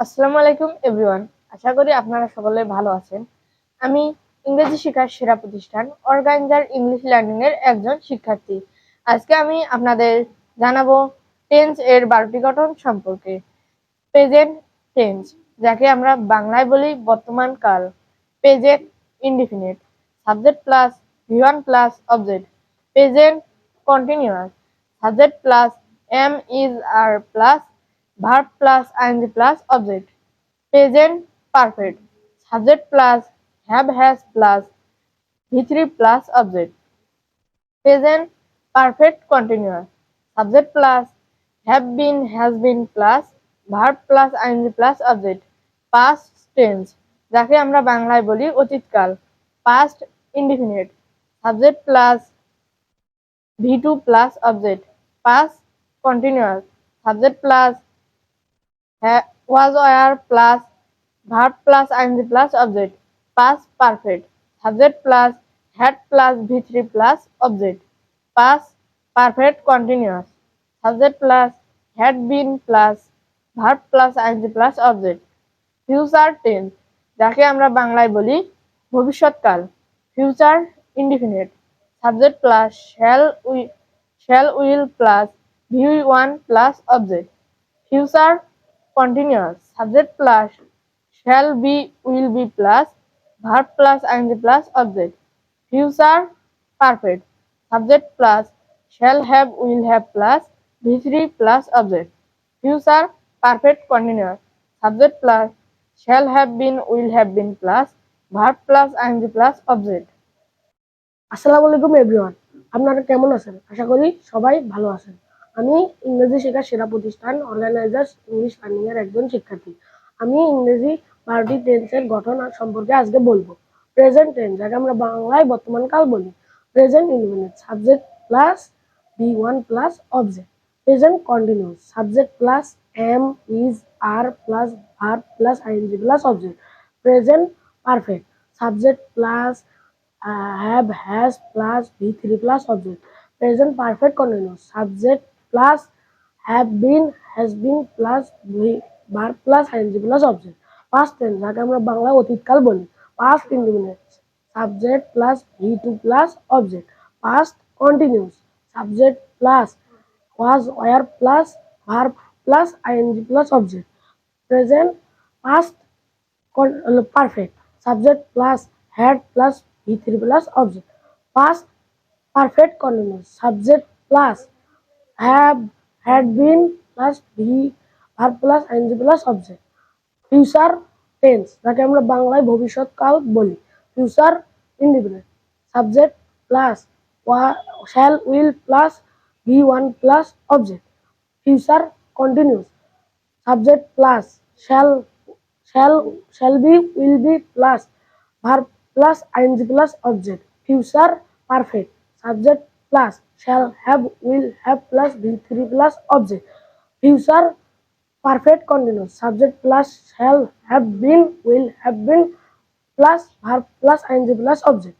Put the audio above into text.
আসসালামু আলাইকুম এভরিওয়ান আশা করি আপনারা সকলে ভালো আছেন। আমি ইংরেজি শেখার সেরা প্রতিষ্ঠান অর্গানজার ইংলিশ লার্নিং এর একজন শিক্ষার্থী। আজকে আমি আপনাদের জানাব টেন্স এর বারোটি গঠন সম্পর্কে। প্রেজেন্ট টেন্স যাকে আমরা বাংলায় বলি বর্তমান কাল। Present indefinite subject plus V one plus object present continuous subject plus am is are plus verb plus ing plus object. Present perfect. Subject plus have has plus V3 plus object. Present perfect continuous. Subject plus have been has been plus verb plus ing plus object. Past tense যাকে আমরা বাংলায় বলি অতীতকাল past indefinite subject plus V2 plus object past continuous subject plus ha- was were plus verb plus ing plus object past perfect subject plus had plus v3 plus object past perfect continuous subject plus had been plus verb plus ing plus object future tense যাকে আমরা বাংলায় বলি ভবিষ্যৎকাল future indefinite subject plus shall we shall will plus V one plus object future continuous subject plus shall be will be plus verb plus ing plus object future perfect subject plus shall have will have plus v3 plus object future perfect continuous subject plus shall have been will have been plus verb plus ing plus object আসসালামু আলাইকুম everyone আপনারা কেমন আছেন আশা করি সবাই ভালো আছেন আমি ইংরেজি শেখার সেরা প্রতিষ্ঠান অর্গানাইজার্স ইংলিশ লার্নিং এর একজন শিক্ষার্থী। আমি ইংরেজি বারোটি টেন্সের গঠন সম্পর্কে আজকে বলব। প্রেজেন্ট টেন্স যাকে আমরা বাংলায় বর্তমান কাল বলি। Present indefinite subject plus V one plus object present continuous subject plus am is are plus verb plus ING plus object present perfect subject plus have have, has plus v3 plus object present perfect continuous, subject have been has been plus v verb plus ing plus object past tense যাকে আমরা বাংলা অতীতকাল বলি past indefinite subject plus v2 plus object past continuous subject plus was were plus verb plus ing plus object present past con- uh, perfect subject plus had plus v3 plus object past perfect continuous subject plus have had been plus v verb plus ing plus object future tense যাকে আমরা বাংলায় ভবিষ্যৎকাল বলি future independent subject plus shall will plus V one plus object future continuous subject plus shall shall shall be will be plus verb plus ing plus object future perfect subject plus shall have will have plus v3 plus object. Future perfect continuous. Subject plus shall have been will have been plus verb plus ing plus object